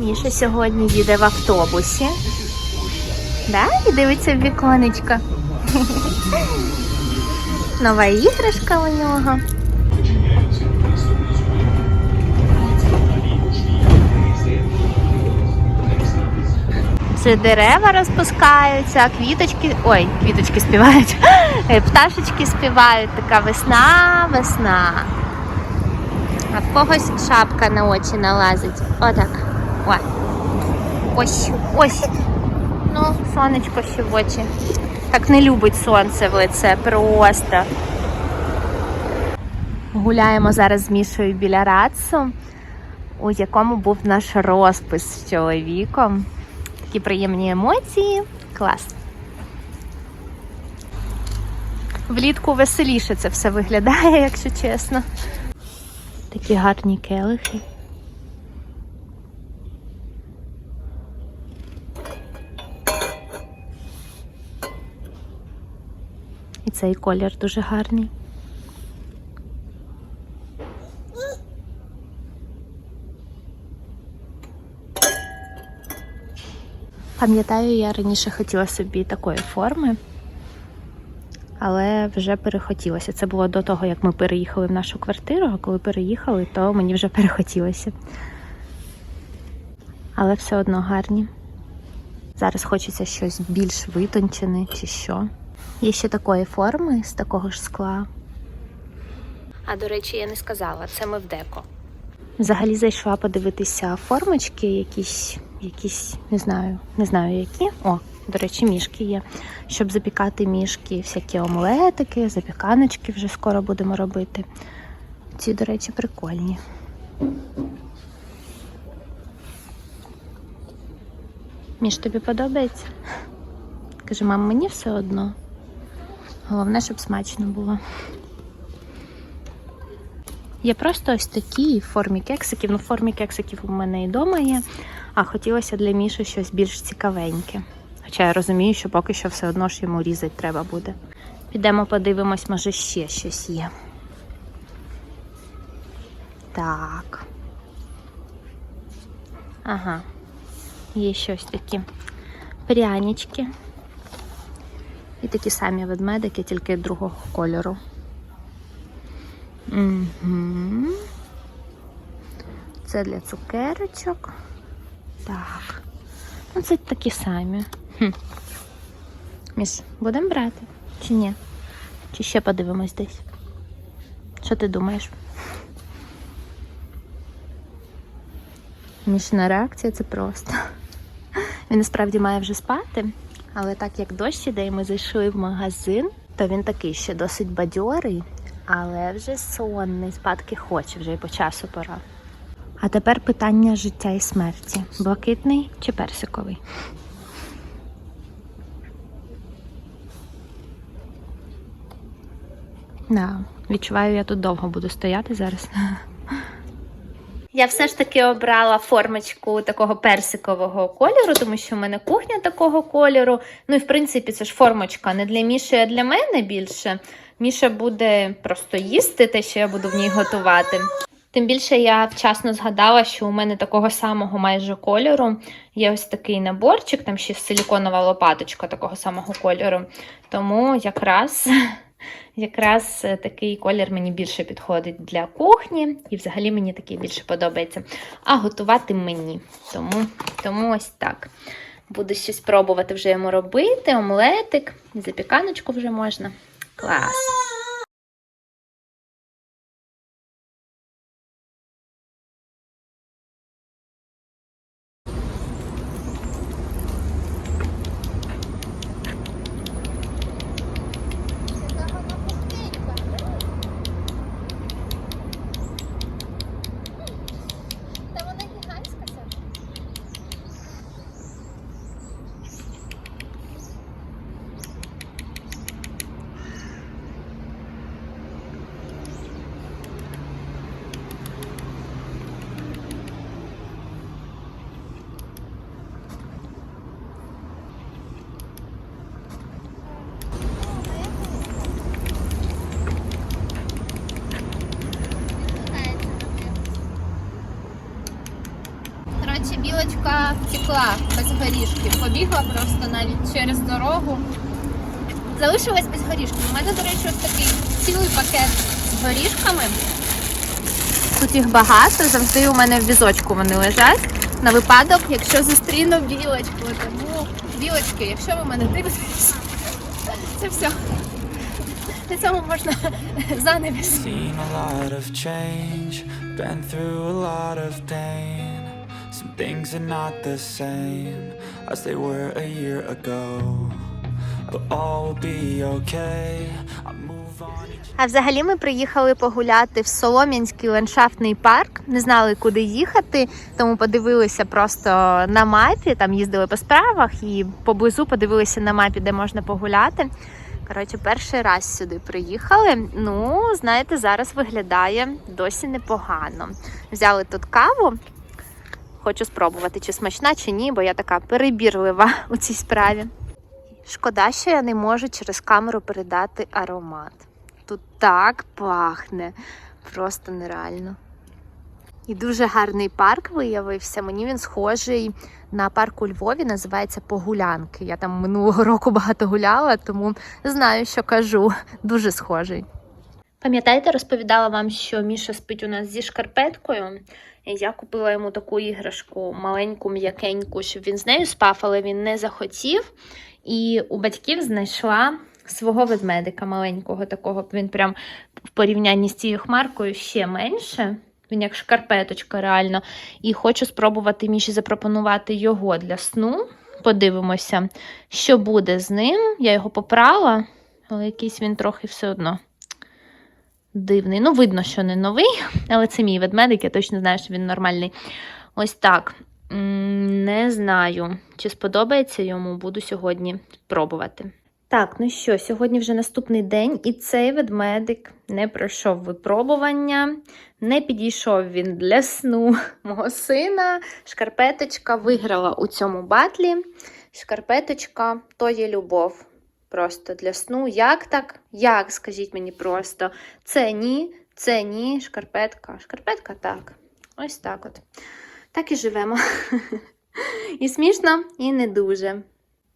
Міша сьогодні їде в автобусі. Да? І дивиться в віконечко. Нова іграшка у нього. Це дерева розпускаються, квіточки. Ой, квіточки співають. Е, Пташечки співають. Така весна, весна. А в когось шапка на очі налазить. Отак. Ой. Ось, ось. Ну, сонечко ще в очі. Так не любить сонце в лице, просто. Гуляємо зараз з Мішою біля Рацу, у якому був наш розпис з чоловіком. Такі приємні емоції. Клас. Влітку веселіше це все виглядає, якщо чесно. Такі гарні келихи. Цей колір дуже гарний. Пам'ятаю, я раніше хотіла собі такої форми, але вже перехотілося. Це було до того, як ми переїхали в нашу квартиру, а коли переїхали, то мені вже перехотілося. Але все одно гарні. Зараз хочеться щось більш витончене чи що. Є ще такої форми з такого ж скла. А до речі, я не сказала, це ми в деко. Взагалі зайшла подивитися формочки, якісь, якісь, не знаю, не знаю які. О, до речі, мішки є. Щоб запікати мішки, всякі омлетики, запіканочки вже скоро будемо робити. Ці, до речі, прикольні. Міш, тобі подобається? Каже, мам, мені все одно. Головне, щоб смачно було. Є просто ось такі в формі кексиків. Ну, в формі кексиків у мене і вдома є, а хотілося для Міші щось більш цікавеньке. Хоча я розумію, що поки що все одно ж йому різати треба буде. Підемо подивимось, може ще щось є. Так. Ага. Є щось такі прянички. І такі самі ведмедики, тільки другого кольору. Угу. Це для цукерочок. Так. Ну, це такі самі. Хм. Міш, будемо брати? Чи ні? Чи ще подивимось десь? Що ти думаєш? Мішина реакція це просто. Він насправді має вже спати, але так як дощ іде, і ми зайшли в магазин, то він такий ще досить бадьорий, але вже сонний, спадки хоче, вже і по часу пора. А тепер питання життя і смерті: блакитний чи персиковий? Да, відчуваю, я тут довго буду стояти зараз. Я все ж таки обрала формочку такого персикового кольору, тому що в мене кухня такого кольору. Ну і в принципі, це ж формочка не для Міші, а для мене більше. Міша буде просто їсти те, що я буду в ній готувати. Тим більше я вчасно згадала, що у мене такого самого майже кольору є ось такий наборчик, там ще силіконова лопаточка такого самого кольору. Тому якраз. Якраз е, такий колір мені більше підходить для кухні, і взагалі мені такий більше подобається. А готувати мені. Тому, тому ось так. Буду щось пробувати вже йому робити, омлетик, запіканочку вже можна. Клас! Білочка втекла без горішків. Побігла просто навіть через дорогу. Залишилась без горішків. У мене, до речі, ось такий цілий пакет з горішками. Тут їх багато, завжди у мене в візочку вони лежать. На випадок, Якщо зустріну білочку, тому білочки, якщо ви мене дивитесь, це все. На цьому можна занавіс. Some things are not the same as they were a year ago. But all will be okay. А взагалі ми приїхали погуляти в Солом'янський ландшафтний парк. Не знали, куди їхати, тому подивилися просто на мапі. Там їздили по справах і поблизу подивилися на мапі, де можна погуляти. Коротше, перший раз сюди приїхали. Ну, знаєте, зараз виглядає досі непогано. Взяли тут каву. Хочу спробувати, чи смачна, чи ні, бо я така перебірлива у цій справі. Шкода, що я не можу через камеру передати аромат. Тут так пахне, просто нереально. І дуже гарний парк виявився. Мені він схожий на парк у Львові, називається Погулянки. Я там минулого року багато гуляла, тому знаю, що кажу. Дуже схожий. Пам'ятаєте, розповідала вам, що Міша спить у нас зі шкарпеткою. Я купила йому таку іграшку, маленьку, м'якеньку, щоб він з нею спав, але він не захотів. І у батьків знайшла свого ведмедика маленького такого. Він прям в порівнянні з цією хмаркою ще менше. Він як шкарпеточка, реально. І хочу спробувати Міші запропонувати його для сну. Подивимося, що буде з ним. Я його попрала, але якийсь він трохи все одно дивний. Ну, видно, що не новий, але це мій ведмедик, я точно знаю, що він нормальний. Ось так. Не знаю, чи сподобається йому, буду сьогодні пробувати. Так, ну що, сьогодні вже наступний день, і цей ведмедик не пройшов випробування, не підійшов він для сну мого сина. Шкарпеточка виграла у цьому батлі. Шкарпеточка то є любов. Просто для сну. Як так? Як, скажіть мені просто. Це ні, це ні, шкарпетка. Шкарпетка так. Ось так от. Так і живемо. І смішно, і не дуже.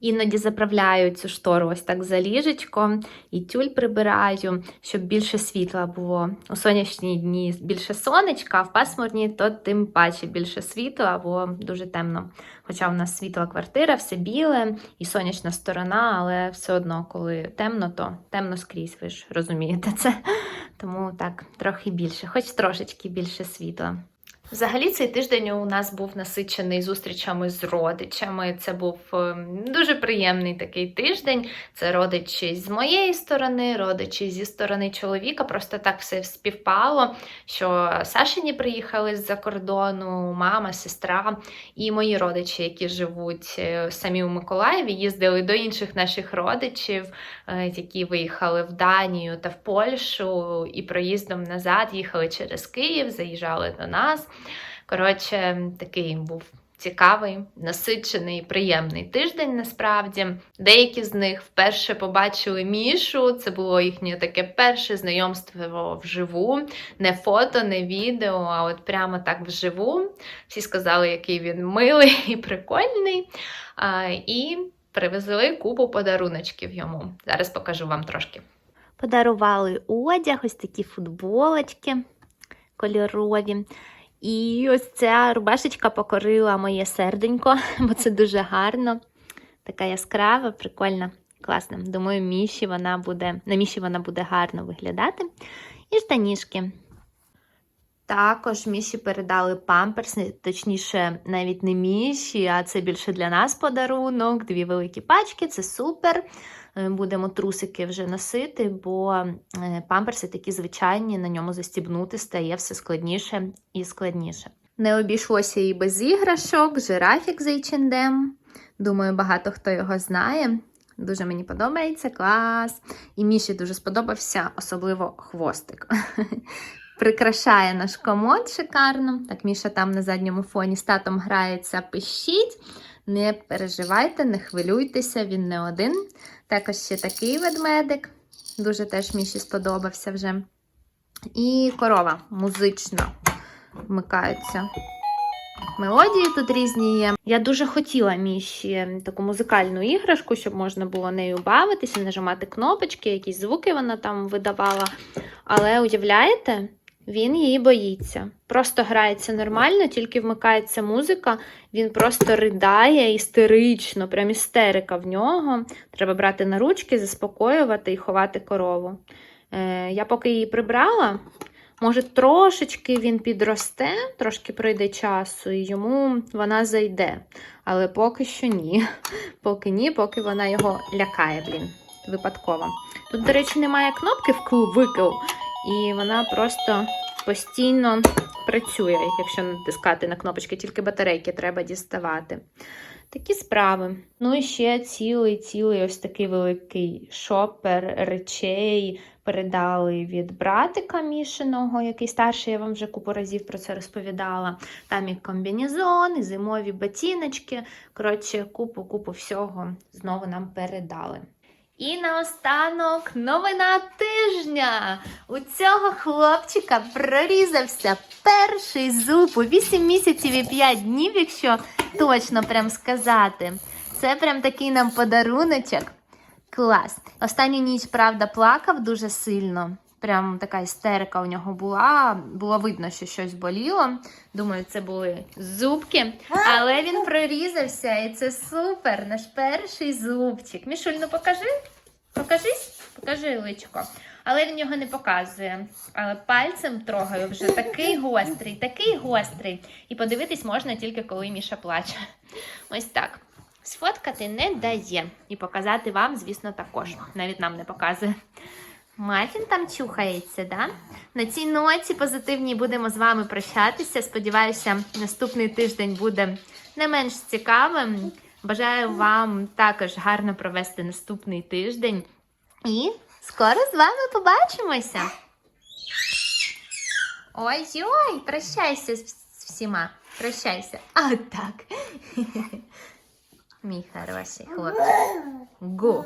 Іноді заправляю цю штору ось так за ліжечко і тюль прибираю, щоб більше світла було. У сонячні дні більше сонечка, а в пасмурні то тим паче більше світла, бо дуже темно. Хоча в нас світла квартира, все біле і сонячна сторона, але все одно, коли темно, то темно скрізь, ви ж розумієте це. Тому так, трохи більше, хоч трошечки більше світла. Взагалі, цей тиждень у нас був насичений зустрічами з родичами. Це був ем, дуже приємний такий тиждень. Це родичі з моєї сторони, родичі зі сторони чоловіка. Просто так все співпало, що Сашині приїхали з-за кордону, мама, сестра і мої родичі, які живуть е, самі у Миколаєві, їздили до інших наших родичів, е, які виїхали в Данію та в Польщу, і проїздом назад їхали через Київ, заїжджали до нас. Коротше, такий був цікавий, насичений, приємний тиждень насправді. Деякі з них вперше побачили Мішу. Це було їхнє таке перше знайомство вживу. Не фото, не відео, а от прямо так вживу. Всі сказали, який він милий і прикольний. А, і привезли купу подаруночків йому. Зараз покажу вам трошки. Подарували одяг, ось такі футболочки кольорові. І ось ця рубашечка покорила моє серденько, бо це дуже гарно. Така яскрава, прикольна, класна. Думаю, Міші вона буде, на Міші вона буде гарно виглядати. І штанішки. Також Міші передали памперси, точніше, навіть не Міші, а це більше для нас подарунок. Дві великі пачки, це супер. Е, Будемо трусики вже носити, бо е, памперси такі звичайні, на ньому застібнути стає все складніше і складніше. Не обійшлося і без іграшок, жирафік з H&M. Думаю, багато хто його знає. Дуже мені подобається, клас. І Міші дуже сподобався, особливо хвостик. Прикрашає наш комод шикарно. Так, Міша там на задньому фоні з татом грається, пишіть. Не переживайте, не хвилюйтеся, він не один. Також ще такий ведмедик. Дуже теж Міші сподобався вже. І корова музична вмикається. Мелодії тут різні є. Я дуже хотіла Міші таку музикальну іграшку, щоб можна було нею бавитися, нажимати кнопочки, якісь звуки вона там видавала. Але уявляєте, він її боїться. Просто грається нормально, тільки вмикається музика, він просто ридає істерично, прям істерика в нього. Треба брати на ручки, заспокоювати і ховати корову. Е, я поки її прибрала, може, трошечки він підросте, трошки пройде часу, і йому вона зайде. Але поки що ні. Поки ні, поки вона його лякає, блін, випадково. Тут, до речі, немає кнопки вкл-викл, і вона просто постійно працює, якщо натискати на кнопочки, тільки батарейки треба діставати. Такі справи. Ну і ще цілий, цілий ось такий великий шопер речей передали від братика Мішиного, який старший, я вам вже купу разів про це розповідала. Там і комбінезон, і зимові ботиночки. Коротше, купу-купу всього знову нам передали. І наостанок новина тижня. У цього хлопчика прорізався перший зуб у 8 місяців і 5 днів, якщо точно прям сказати. Це прям такий нам подаруночок. Клас. Останню ніч, правда, плакав дуже сильно. Прям така істерика у нього була. Було видно, що щось боліло. Думаю, це були зубки. Але він прорізався, і це супер. Наш перший зубчик. Мішуль, ну покажи. Покажись, покажи личко. Але він його не показує. Але пальцем трогаю вже такий гострий, такий гострий. І подивитись можна тільки коли Міша плаче. Ось так. Сфоткати не дає. І показати вам, звісно, також. Навіть нам не показує. Мафін там чухається, да? На цій ноті позитивній будемо з вами прощатися. Сподіваюся, наступний тиждень буде не менш цікавим. Бажаю вам також гарно провести наступний тиждень. І скоро з вами побачимося. Ой-ой, прощайся з всіма. Прощайся. А так. Мій хороший хлопчик. Гу.